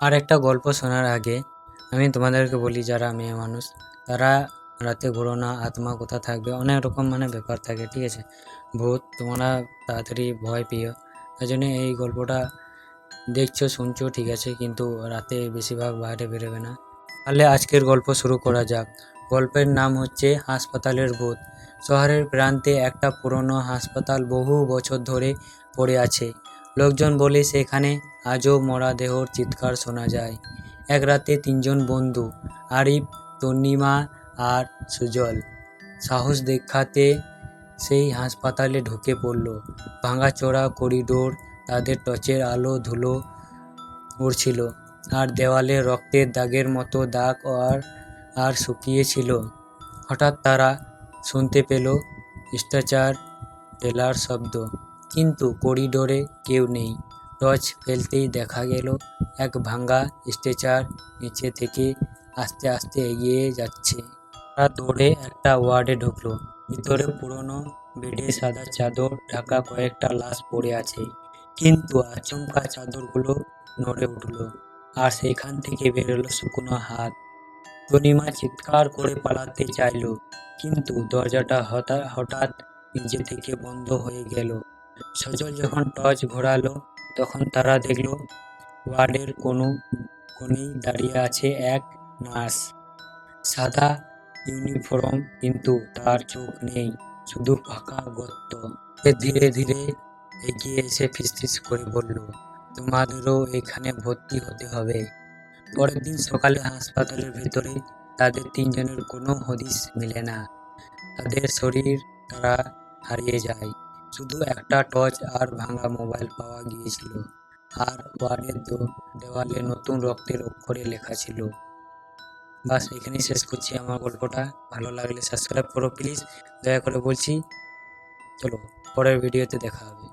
আর একটা গল্প শোনার আগে আমি তোমাদেরকে বলি, যারা মেয়ে মানুষ, তারা রাতে ঘুরো না, আত্মা কোথা থাকবে? অনেক রকম মানে ব্যাপার থাকে, ঠিক আছে? ভূত, তোমরা তাড়াতাড়ি ভয় পেও। তাই জন্য এই গল্পটা দেখছ, শুনছো, ঠিক আছে? কিন্তু রাতে বেশিরভাগ বাইরে বেরোবে না। তাহলে আজকের গল্প শুরু করা যাক। গল্পের নাম হচ্ছে হাসপাতালের ভূত। শহরের প্রান্তে একটা পুরনো হাসপাতাল বহু বছর ধরে পড়ে আছে। লোকজন বলে, সেখানে আজও মরা দেহর চিৎকার শোনা যায়। এক রাতে তিনজন বন্ধু, আরিফ তন্নিমা আর সুজল, সাহস দেখাতে সেই হাসপাতালে ঢুকে পড়ল। ভাঙাচোরা করিডোর, তাদের টর্চের আলো ধুলো উড়ছিল আর দেওয়ালে রক্তের দাগের মতো দাগ আর আর শুকিয়েছিল। হঠাৎ তারা শুনতে পেল স্ট্রেচার ঢেলার শব্দ। কিন্তু করিডোরে কেউ নেই। টর্চ ফেলতেই দেখা গেল এক ভাঙা স্ট্রেচার নিচে থেকে আস্তে আস্তে এগিয়ে যাচ্ছে। তারা দৌড়ে একটা ওয়ার্ডে ঢুকলো। ভিতরে পুরনো বেডে সাদা চাদর, ঢাকা কয়েকটা লাশ পড়ে আছে। কিন্তু আচমকা চাদরগুলো নড়ে উঠল আর সেখান থেকে বেরোলো শুকনো হাত। পূর্ণিমা চিৎকার করে পালাতে চাইলো, কিন্তু দরজাটা হঠাৎ হঠাৎ নিজে থেকে বন্ধ হয়ে গেল। সজল যখন টর্চ ঘোরালো, তখন তারা দেখল, ওয়ার্ডের কোনো কোণেই দাঁড়িয়ে আছে এক নার্স। সাদা ইউনিফর্ম কিন্তু তার চোখ নেই, শুধু ফাঁকা গর্ত। ধীরে ধীরে এগিয়ে এসে ফিসফিস করে বলল, তোমাদেরও এখানে ভর্তি হতে হবে। পরের দিন সকালে হাসপাতালের ভেতরে তাদের তিনজনের কোনো হদিস মিলে না। তাদের শরীর তারা হারিয়ে যায়। শুধু একটা টর্চ আর ভাঙা মোবাইল পাওয়া গিয়েছিল। আর ওয়ার্ডের তো দেওয়ালে নতুন রক্তের অক্ষরে লেখা ছিল। বাস, এখানেই শেষ করছি আমার গল্পটা। ভালো লাগলে সাবস্ক্রাইব করো প্লিজ দয়া করে বলছি, চলো পরের ভিডিওতে দেখা হবে।